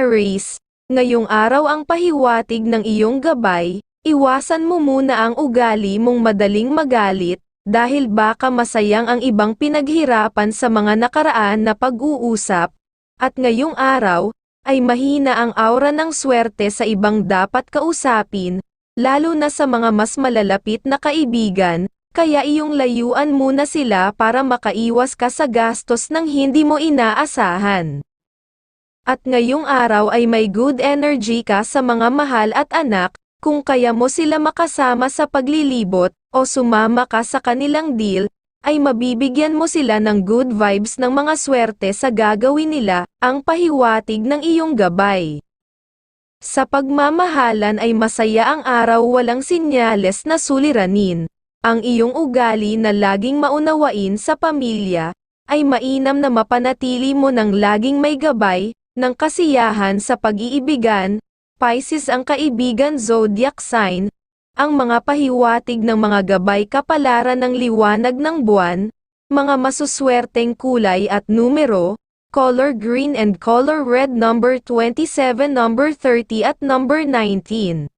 Aries, ngayong araw ang pahiwatig ng iyong gabay, iwasan mo muna ang ugali mong madaling magalit, dahil baka masayang ang ibang pinaghirapan sa mga nakaraan na pag-uusap, at ngayong araw, ay mahina ang aura ng swerte sa ibang dapat kausapin, lalo na sa mga mas malalapit na kaibigan, kaya iyong layuan muna sila para makaiwas ka sa gastos ng hindi mo inaasahan. At ngayong araw ay may good energy ka sa mga mahal at anak, kung kaya mo sila makasama sa paglilibot, o sumama ka sa kanilang deal, ay mabibigyan mo sila ng good vibes ng mga swerte sa gagawin nila, ang pahiwatig ng iyong gabay. Sa pagmamahalan ay masaya ang araw walang sinyales na suliranin. Ang iyong ugali na laging maunawain sa pamilya, ay mainam na mapanatili mo ng laging may gabay, ng kasiyahan sa pag-iibigan, Pisces ang kaibigan zodiac sign, ang mga pahiwatig ng mga gabay kapalaran ng liwanag ng buwan, mga masuswerteng kulay at numero, color green and color red number 27 number 30 at number 19.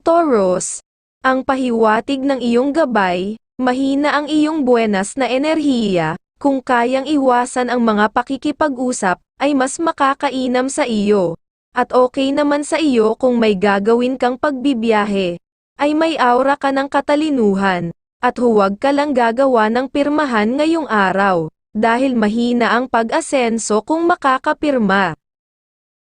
Taurus, ang pahiwatig ng iyong gabay, mahina ang iyong buenas na enerhiya, kung kayang iwasan ang mga pakikipag-usap, ay mas makakainam sa iyo. At okay naman sa iyo kung may gagawin kang pagbibiyahe, ay may aura ka ng katalinuhan, at huwag ka lang gagawa ng pirmahan ngayong araw, dahil mahina ang pag-asenso kung makakapirma.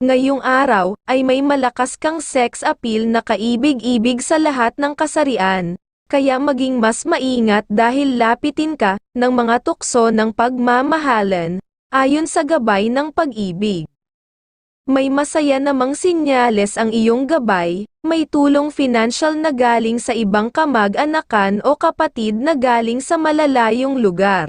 Ngayong araw, ay may malakas kang sex appeal na kaibig-ibig sa lahat ng kasarian, kaya maging mas maingat dahil lapitin ka ng mga tukso ng pagmamahalan, ayon sa gabay ng pag-ibig. May masaya namang sinyales ang iyong gabay, may tulong financial na galing sa ibang kamag-anakan o kapatid na galing sa malalayong lugar.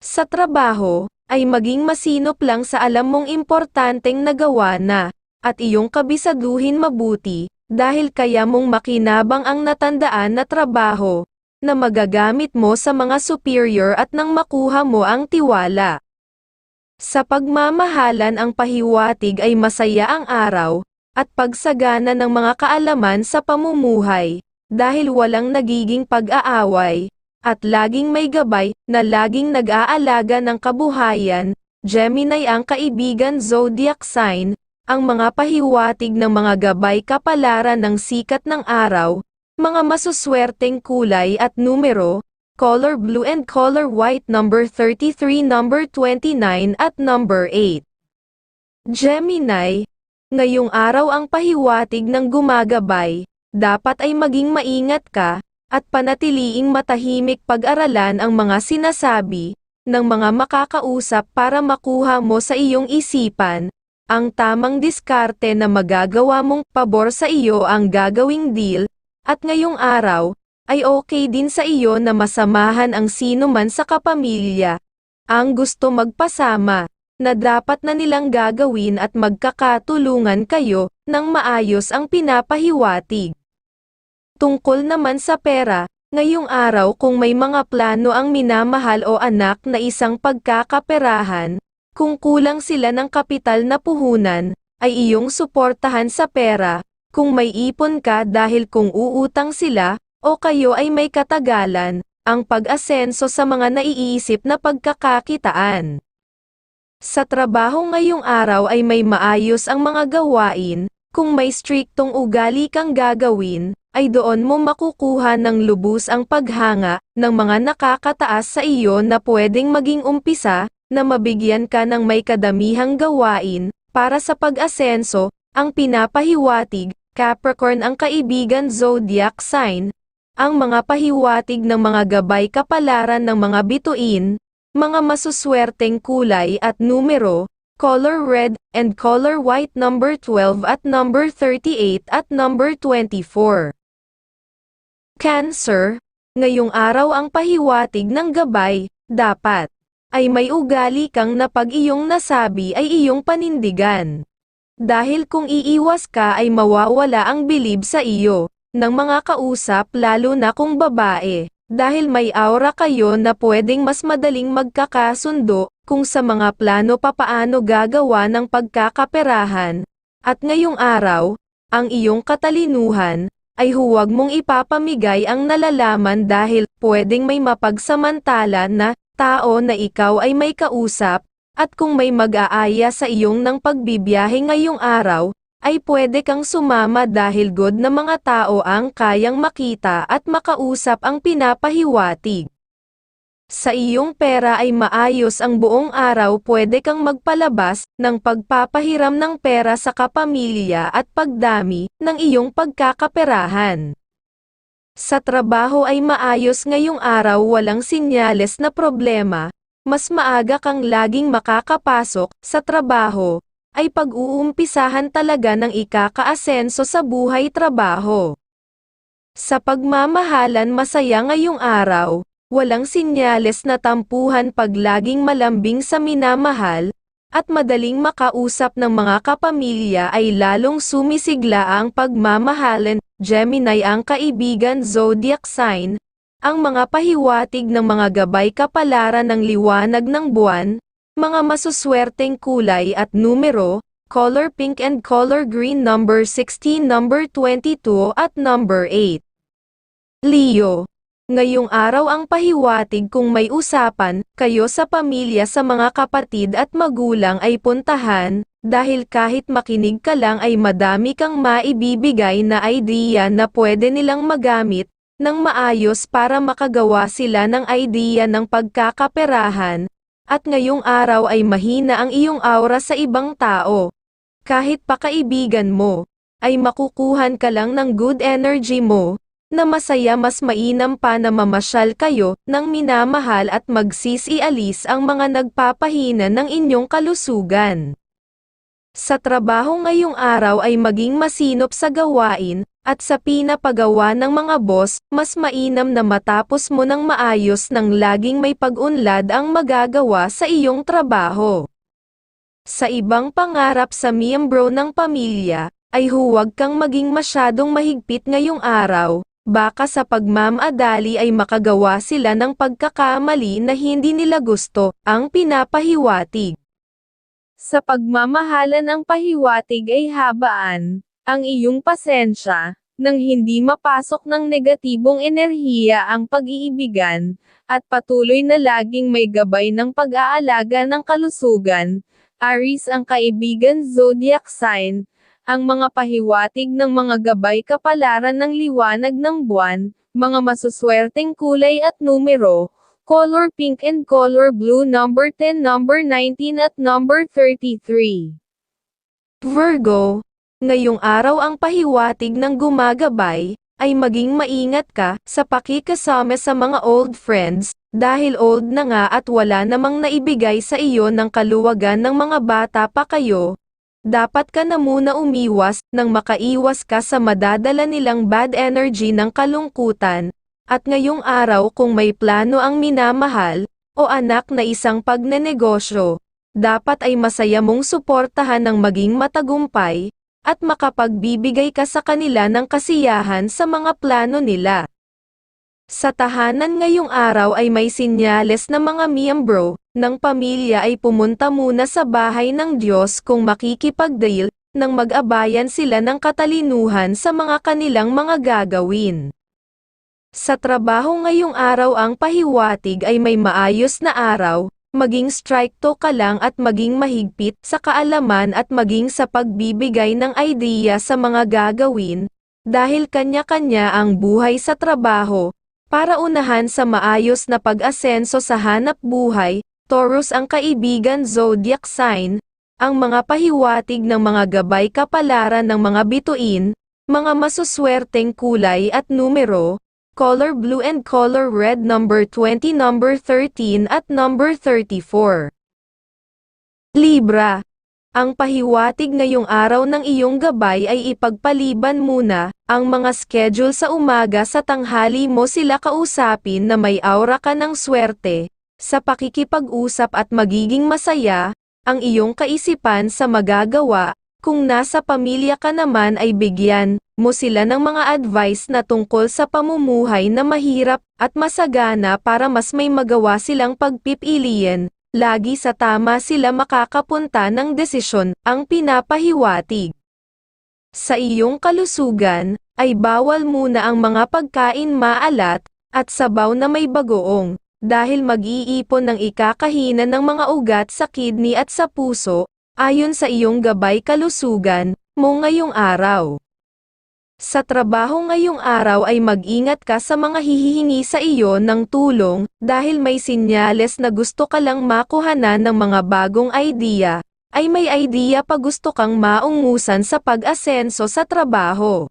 Sa trabaho, ay maging masinop lang sa alam mong importanteng nagawa na, at iyong kabisaduhin mabuti, dahil kaya mong makinabang ang natandaan na trabaho, na magagamit mo sa mga superior at nang makuha mo ang tiwala. Sa pagmamahalan ang pahiwatig ay masaya ang araw, at pagsagana ng mga kaalaman sa pamumuhay, dahil walang nagiging pag-aaway, at laging may gabay, na laging nag-aalaga ng kabuhayan, Gemini ang kaibigan zodiac sign, ang mga pahiwatig ng mga gabay kapalaran ng sikat ng araw, mga masuswerteng kulay at numero, color blue and color white number 33 number 29 at number 8. Gemini, ngayong araw ang pahiwatig ng gumagabay, dapat ay maging maingat ka, at panatiliing matahimik pag-aralan ang mga sinasabi ng mga makakausap para makuha mo sa iyong isipan ang tamang diskarte na magagawa mong pabor sa iyo ang gagawing deal, at ngayong araw, ay okay din sa iyo na masamahan ang sino man sa kapamilya, ang gusto magpasama, na dapat na nilang gagawin at magkakatulungan kayo, ng maayos ang pinapahiwatig. Tungkol naman sa pera, ngayong araw kung may mga plano ang minamahal o anak na isang pagkakaperahan, kung kulang sila ng kapital na puhunan, ay iyong suportahan sa pera, kung may ipon ka dahil kung uutang sila, o kayo ay may katagalan, ang pag-asenso sa mga naiisip na pagkakakitaan. Sa trabaho ngayong araw ay may maayos ang mga gawain, kung may striktong ugali kang gagawin, ay doon mo makukuha ng lubos ang paghanga ng mga nakakataas sa iyo na pwedeng maging umpisa na mabigyan ka ng may kadamihang gawain para sa pag-asenso, ang pinapahiwatig, Capricorn ang kaibigan zodiac sign, ang mga pahiwatig ng mga gabay kapalaran ng mga bituin, mga masuswerteng kulay at numero, color red and color white number 12 at number 38 at number 24. Cancer, ngayong araw ang pahiwatig ng gabay, dapat ay may ugali kang na pag iyong nasabi ay iyong panindigan. Dahil kung iiwas ka ay mawawala ang bilib sa iyo, ng mga kausap lalo na kung babae. dahil may aura kayo na pwedeng mas madaling magkakasundo, kung sa mga plano papaano gagawa ng pagkakaperahan, at ngayong araw, ang iyong katalinuhan, ay huwag mong ipapamigay ang nalalaman dahil pwedeng may mapagsamantala na tao na ikaw ay may kausap, at kung may mag-aaya sa iyong ng pagbibiyahe ngayong araw, ay pwede kang sumama dahil good na mga tao ang kayang makita at makausap ang pinapahiwatig. Sa iyong pera ay maayos ang buong araw pwede kang magpalabas ng pagpapahiram ng pera sa kapamilya at pagdami ng iyong pagkakaperahan. Sa trabaho ay maayos ngayong araw walang sinyales na problema, mas maaga kang laging makakapasok sa trabaho, ay pag-uumpisahan talaga ng ikakaasenso sa buhay trabaho. Sa pagmamahalan masaya ngayong araw, walang sinyales na tampuhan pag laging malambing sa minamahal, at madaling makausap ng mga kapamilya ay lalong sumisigla ang pagmamahalan, Gemini ang kaibigan zodiac sign, ang mga pahiwatig ng mga gabay kapalaran ng liwanag ng buwan, mga masuswerteng kulay at numero, color pink and color green number 16 number 22 at number 8. Leo. Ngayong araw ang pahiwatig kung may usapan, kayo sa pamilya sa mga kapatid at magulang ay puntahan, dahil kahit makinig ka lang ay madami kang maibibigay na idea na pwede nilang magamit, ng maayos para makagawa sila ng idea ng pagkakaperahan, at ngayong araw ay mahina ang iyong aura sa ibang tao. Kahit pa kaibigan mo, ay makukuhan ka lang ng good energy mo, na masaya mas mainam pa na mamasyal kayo ng minamahal at magsisialis ang mga nagpapahina ng inyong kalusugan. Sa trabaho ngayong araw ay maging masinop sa gawain, at sa pinapagawa ng mga boss, mas mainam na matapos mo ng maayos nang laging may pag-unlad ang magagawa sa iyong trabaho. Sa ibang pangarap sa miyembro ng pamilya, ay huwag kang maging masyadong mahigpit ngayong araw, baka sa pagmamadali ay makagawa sila ng pagkakamali na hindi nila gusto, ang pinapahiwatig. Sa pagmamahalan ng pahiwatig ay habaan, ang iyong pasensya, nang hindi mapasok ng negatibong enerhiya ang pag-iibigan, at patuloy na laging may gabay ng pag-aalaga ng kalusugan, Aries ang kaibigan zodiac sign, ang mga pahiwatig ng mga gabay kapalaran ng liwanag ng buwan, mga masuswerteng kulay at numero, color pink and color blue number 10 number 19 at number 33. Virgo, ngayong araw ang pahiwatig ng gumagabay, ay maging maingat ka sa pakikasama sa mga old friends, dahil old na nga at wala namang naibigay sa iyo ng kaluwagan ng mga bata pa kayo, dapat ka na muna umiwas nang makaiwas ka sa madadala nilang bad energy ng kalungkutan, at ngayong araw kung may plano ang minamahal, o anak na isang pagnenegosyo, dapat ay masaya mong suportahan ng maging matagumpay, at makapagbibigay ka sa kanila ng kasiyahan sa mga plano nila. Sa tahanan ngayong araw ay may sinyales na mga miyembro ng pamilya ay pumunta muna sa bahay ng Diyos kung makikipagdeal, nang mag-abayan sila ng katalinuhan sa mga kanilang mga gagawin. Sa trabaho ngayong araw ang pahiwatig ay may maayos na araw, maging strikto ka lang at maging mahigpit sa kaalaman at maging sa pagbibigay ng idea sa mga gagawin, dahil kanya-kanya ang buhay sa trabaho, para unahan sa maayos na pag-asenso sa hanap buhay, Taurus ang kaibigan zodiac sign, ang mga pahiwatig ng mga gabay kapalaran ng mga bituin, mga masuswerteng kulay at numero, color blue and color red number 20 number 13 at number 34. Libra. Ang pahiwatig ngayong araw ng iyong gabay ay ipagpaliban muna, ang mga schedule sa umaga sa tanghali mo sila kausapin na may aura ka ng swerte, sa pakikipag-usap at magiging masaya, ang iyong kaisipan sa magagawa, Kung nasa pamilya ka naman ay bigyan mo sila ng mga advice na tungkol sa pamumuhay na mahirap at masagana para mas may magawa silang pagpipilian, lagi sa tama sila makakapunta ng desisyon, ang pinapahiwatig. Sa iyong kalusugan, ay bawal muna ang mga pagkain maalat, at sabaw na may bagoong, dahil mag-iipon ng ikakahina ng mga ugat sa kidney at sa puso, ayon sa iyong gabay kalusugan, mo ngayong araw. Sa trabaho ngayong araw ay mag-ingat ka sa mga hihihingi sa iyo ng tulong, dahil may sinyales na gusto ka lang makuhanan ng mga bagong idea, ay may idea pa gusto kang maungusan sa pag-asenso sa trabaho.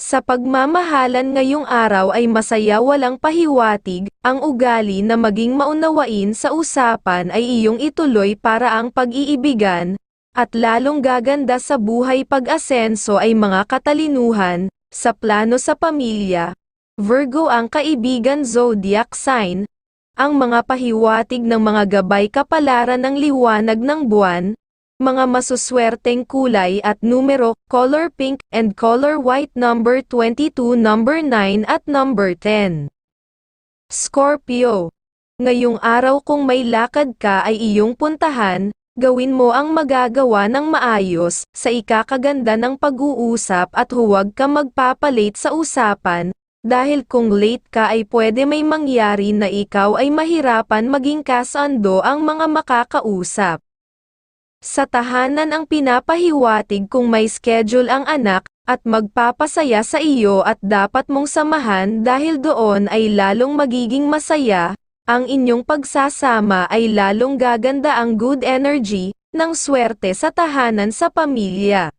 Sa pagmamahalan ngayong araw ay masaya walang pahiwatig, ang ugali na maging maunawain sa usapan ay iyong ituloy para ang pag-iibigan, at lalong gaganda sa buhay pag-asenso ay mga katalinuhan, sa plano sa pamilya. Virgo ang kaibigan zodiac sign, ang mga pahiwatig ng mga gabay kapalaran ng liwanag ng buwan, mga masuswerteng kulay at numero, color pink and color white number 22, number 9 at number 10. Scorpio. Ngayong araw kung may lakad ka ay iyong puntahan, gawin mo ang magagawa ng maayos, sa ikakaganda ng pag-uusap at huwag ka magpapalate sa usapan, dahil kung late ka ay pwede may mangyari na ikaw ay mahirapan maging kasando ang mga makakausap. Sa tahanan ang pinapahiwatig kung may schedule ang anak, at magpapasaya sa iyo at dapat mong samahan dahil doon ay lalong magiging masaya, ang inyong pagsasama ay lalong gaganda ang good energy, ng swerte sa tahanan sa pamilya.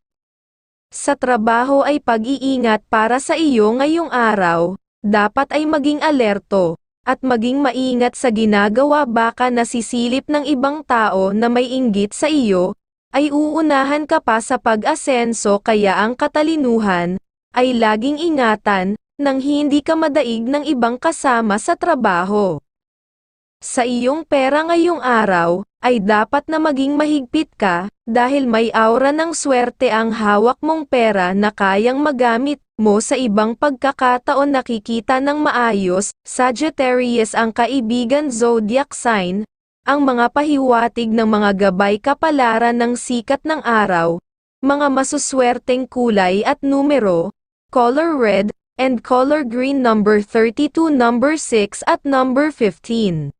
Sa trabaho ay pag-iingat para sa iyo ngayong araw, dapat ay maging alerto, at maging maingat sa ginagawa baka nasisilip ng ibang tao na may inggit sa iyo, ay uunahan ka pa sa pag-asenso kaya ang katalinuhan, ay laging ingatan, nang hindi ka madaig ng ibang kasama sa trabaho. Sa iyong pera ngayong araw, ay dapat na maging mahigpit ka, dahil may aura ng swerte ang hawak mong pera na kayang magamit mo sa ibang pagkakataon nakikita ng maayos, Sagittarius ang kaibigan zodiac sign, ang mga pahiwatig ng mga gabay kapalaran ng sikat ng araw, mga masuswerteng kulay at numero, color red, and color green number 32 number 6 at number 15.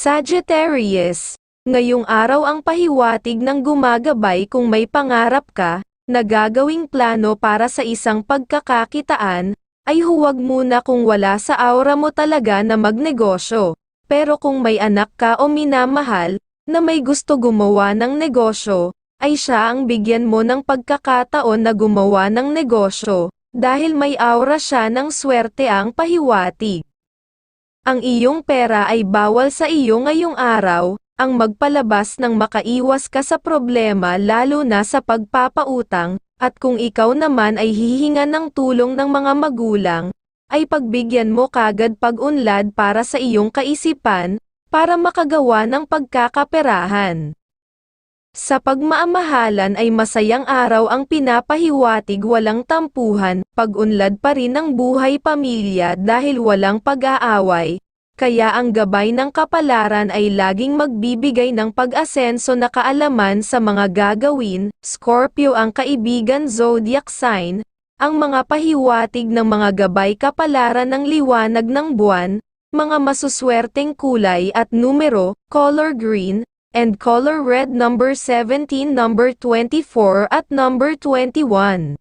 Sagittarius, ngayong araw ang pahiwatig ng gumagabay kung may pangarap ka, na gagawing plano para sa isang pagkakakitaan, ay huwag muna kung wala sa aura mo talaga na magnegosyo. Pero kung may anak ka o minamahal, na may gusto gumawa ng negosyo, ay siya ang bigyan mo ng pagkakataon na gumawa ng negosyo, dahil may aura siya ng swerte ang pahiwatig. Ang iyong pera ay bawal sa iyo ngayong araw, ang magpalabas ng makaiwas ka sa problema lalo na sa pagpapautang, at kung ikaw naman ay hihinga ng tulong ng mga magulang, ay pagbigyan mo kagad pag-unlad para sa iyong kaisipan, para makagawa ng pagkakaperahan. Sa pagmaamahalan ay masayang araw ang pinapahiwatig walang tampuhan, pag-unlad pa rin ang buhay pamilya dahil walang pag-aaway, kaya ang gabay ng kapalaran ay laging magbibigay ng pag-asenso na kaalaman sa mga gagawin, Scorpio ang kaibigan zodiac sign, ang mga pahiwatig ng mga gabay kapalaran ng liwanag ng buwan, mga masuswerteng kulay at numero, color green, and color red number 17 number 24 at number 21.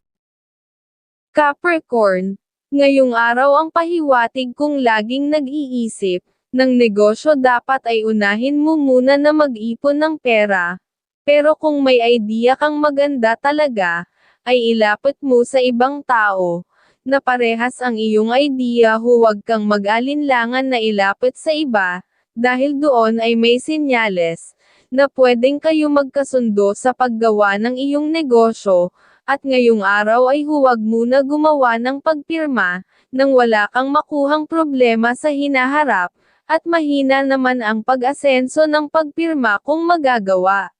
Capricorn, Ngayong araw ang pahiwatig kung laging nag-iisip, ng negosyo dapat ay unahin mo muna na mag-ipon ng pera. Pero kung may idea kang maganda talaga, ay ilapit mo sa ibang tao, na parehas ang iyong idea huwag kang mag-alinlangan na ilapit sa iba, dahil doon ay may sinyales, na pwedeng kayo magkasundo sa paggawa ng iyong negosyo, at ngayong araw ay huwag muna gumawa ng pagpirma, nang wala kang makuhang problema sa hinaharap, at mahina naman ang pag-asenso ng pagpirma kung magagawa.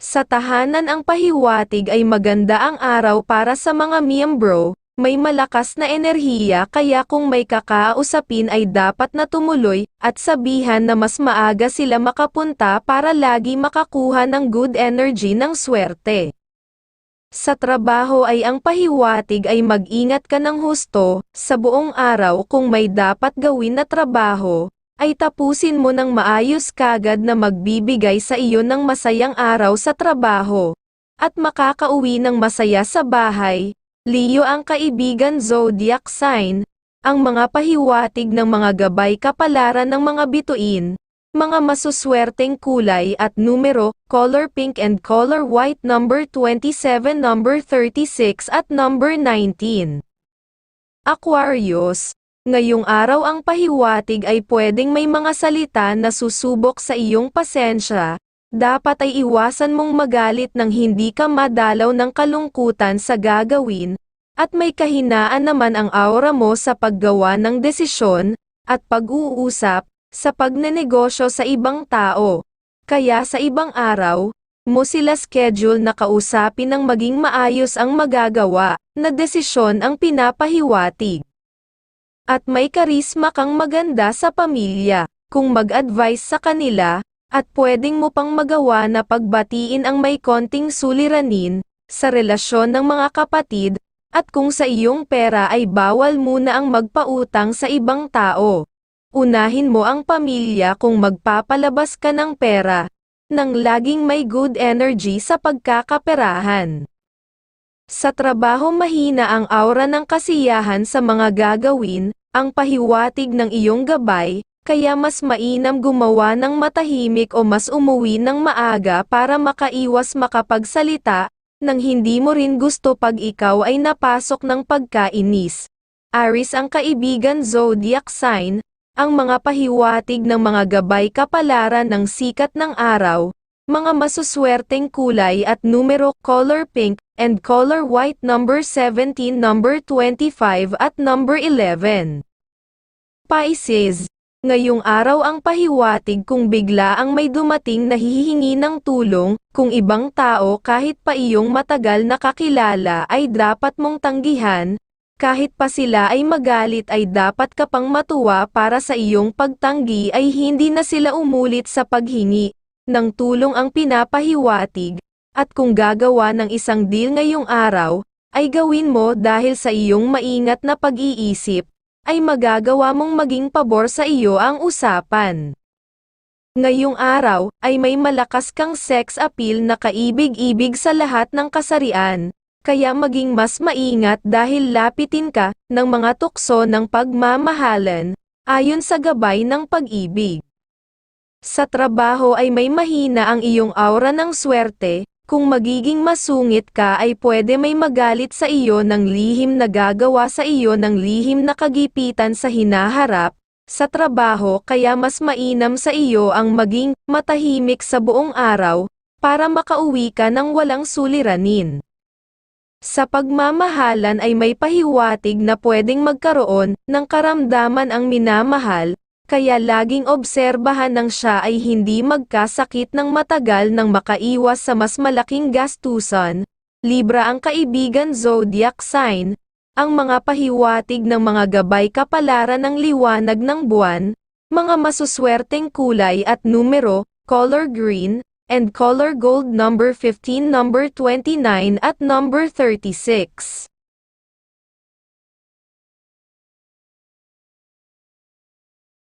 Sa tahanan ang pahiwatig ay maganda ang araw para sa mga miyembro, may malakas na enerhiya kaya kung may kakausapin ay dapat na tumuloy, at sabihan na mas maaga sila makapunta para lagi makakuha ng good energy ng swerte. Sa trabaho ay ang pahiwatig ay mag-ingat ka ng husto, sa buong araw kung may dapat gawin na trabaho, ay tapusin mo ng maayos kagad na magbibigay sa iyo ng masayang araw sa trabaho. At makakauwi ng masaya sa bahay, Leo ang kaibigan zodiac sign, ang mga pahiwatig ng mga gabay kapalaran ng mga bituin, mga masuswerteng kulay at numero, color pink and color white number 27 number 36 at number 19. Aquarius, ngayong araw ang pahiwatig ay pwedeng may mga salita na susubok sa iyong pasensya, dapat ay iwasan mong magalit nang hindi ka madalaw ng kalungkutan sa gagawin, at may kahinaan naman ang aura mo sa paggawa ng desisyon, at pag-uusap, sa pagnenegosyo sa ibang tao. Kaya sa ibang araw, mo sila schedule na kausapin ng maging maayos ang magagawa, na desisyon ang pinapahiwatig. At may karisma kang maganda sa pamilya, kung mag-advise sa kanila, at pwedeng mo pang magawa na pagbatiin ang may konting suliranin, sa relasyon ng mga kapatid, at kung sa iyong pera ay bawal muna ang magpautang sa ibang tao. Unahin mo ang pamilya kung magpapalabas ka ng pera, nang laging may good energy sa pagkakaperahan. Sa trabaho mahina ang aura ng kasiyahan sa mga gagawin, ang pahiwatig ng iyong gabay, kaya mas mainam gumawa ng matahimik o mas umuwi ng maaga para makaiwas makapagsalita, nang hindi mo rin gusto pag ikaw ay napasok ng pagkainis. Aris ang kaibigan zodiac sign, ang mga pahiwatig ng mga gabay kapalaran ng sikat ng araw, mga masuswerteng kulay at numero color pink and color white number 17 number 25 at number 11. Pisces, ngayong araw ang pahiwatig kung bigla ang may dumating na hihingi ng tulong, kung ibang tao kahit pa iyong matagal nakakilala ay dapat mong tanggihan, kahit pa sila ay magalit ay dapat ka pang matuwa para sa iyong pagtanggi ay hindi na sila umulit sa paghingi ng tulong ang pinapahiwatig, at kung gagawa ng isang deal ngayong araw, ay gawin mo dahil sa iyong maingat na pag-iisip, ay magagawa mong maging pabor sa iyo ang usapan. Ngayong araw, ay may malakas kang sex appeal na kaibig-ibig sa lahat ng kasarian, kaya maging mas maingat dahil lapitin ka ng mga tukso ng pagmamahalan, ayon sa gabay ng pag-ibig. Sa trabaho ay may mahina ang iyong aura ng swerte, kung magiging masungit ka ay pwede may magalit sa iyo ng lihim na gagawa sa iyo ng lihim na kagipitan sa hinaharap, sa trabaho kaya mas mainam sa iyo ang maging matahimik sa buong araw, para makauwi ka ng walang suliranin. Sa pagmamahalan ay may pahiwatig na pwedeng magkaroon ng karamdaman ang minamahal, kaya laging obserbahan ng siya ay hindi magkasakit ng matagal nang makaiwas sa mas malaking gastusan. Libra ang kaibigan zodiac sign, ang mga pahiwatig ng mga gabay kapalaran ng liwanag ng buwan, mga masuswerteng kulay at numero, color green, and color gold number 15 number 29 at number 36.